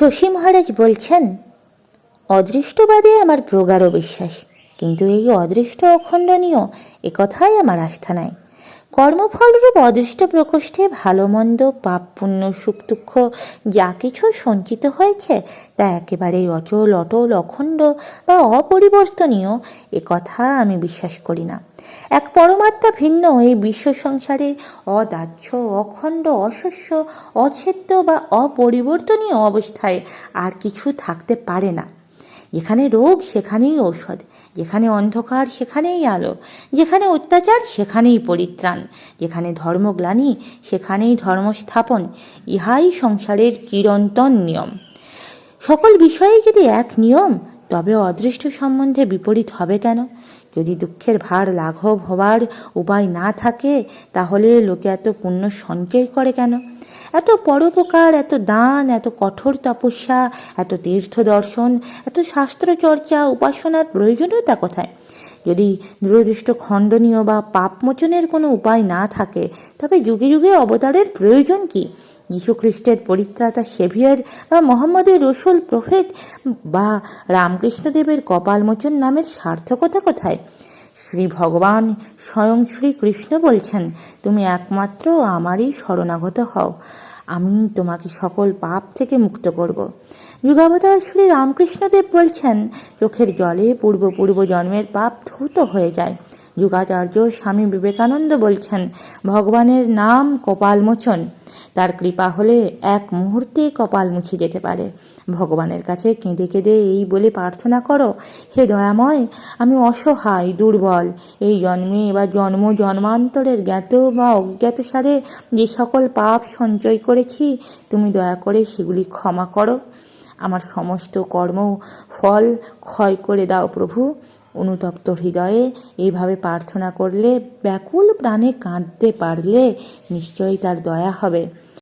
শশী মহারাজ বলছেন, অদৃষ্টবাদে আমার প্রগাঢ় বিশ্বাস, কিন্তু এই অদৃষ্ট অখণ্ডনীয় একথাই আমার আস্থা নাই। কর্মফলরূপ অদৃষ্ট প্রকোষ্ঠে ভালো, মন্দ পাপ পুণ্য সুখ দুঃখ যা কিছু সঞ্চিত হয়েছে তা একেবারেই অচল, অটল, অখণ্ড বা অপরিবর্তনীয় একথা আমি বিশ্বাস করি না। এক পরমাত্মা ভিন্ন, এই বিশ্ব সংসারে অদাহ্য, অখণ্ড, অশস্য, অচ্ছেদ্য বা অপরিবর্তনীয় অবস্থায় আর কিছু থাকতে পারে না। যেখানে রোগ, সেখানেই ঔষধ। যেখানে অন্ধকার, সেখানেই আলো। যেখানে অত্যাচার, সেখানেই পরিত্রাণ। যেখানে ধর্মগ্লানি, সেখানেই ধর্মস্থাপন। ইহাই সংসারের চিরন্তন নিয়ম। সকল বিষয়ে যদি এক নিয়ম, তবে অদৃষ্ট সম্বন্ধে বিপরীত হবে কেন? যদি দুঃখের ভার লাঘব হবার উপায় না থাকে, তাহলে লোকে এত পুণ্য সঞ্চয় করে কেন? এত পরোপকার, এত দান, এত কঠোর তপস্যা, এত তীর্থ দর্শন, এত শাস্ত্র চর্চা, উপাসনার প্রয়োজনীয়তা কোথায়? যদি দুরদৃষ্ট খণ্ডনীয় বা পাপমোচনের কোনো উপায় না থাকে, তবে যুগে যুগে অবতারের প্রয়োজন কি? যীশুখ্রিস্টের পরিত্রাতা সেভিয়ার বা মোহাম্মদের রসুল প্রফেট বা রামকৃষ্ণদেবের কপালমোচন নামের সার্থকতা কোথায়? শ্রী ভগবান স্বয়ং শ্রীকৃষ্ণ বলছেন, তুমি একমাত্র আমারই শরণাগত হও। আমি তোমাকে সকল পাপ থেকে মুক্ত করব। যুগাবতার শ্রী রামকৃষ্ণদেব বলছেন, চোখের জলে পূর্ব পূর্ব জন্মের পাপ ধূত হয়ে যায়। যুগাচার্য স্বামী বিবেকানন্দ বলছেন, ভগবানের নাম কপালমোচন। তার কৃপা হলে এক মুহূর্তে কপাল মুছে যেতে পারে। ভগবানের কাছে কেঁদে কেঁদে এই বলে প্রার্থনা করো, হে দয়াময়, আমি অসহায়, দুর্বল। এই জন্মে বা জন্ম, জন্মান্তরের জ্ঞাত বা অজ্ঞাত সারে যে সকল পাপ সঞ্চয় করেছি, তুমি দয়া করে সেগুলি ক্ষমা করো। আমার সমস্ত কর্ম, ফল ক্ষয় করে দাও প্রভু। অনুতপ্ত হৃদয়ে এইভাবে প্রার্থনা করলে ব্যাকুল প্রাণে কাঁদতে পারলে নিশ্চয়ই তার দয়া হবে।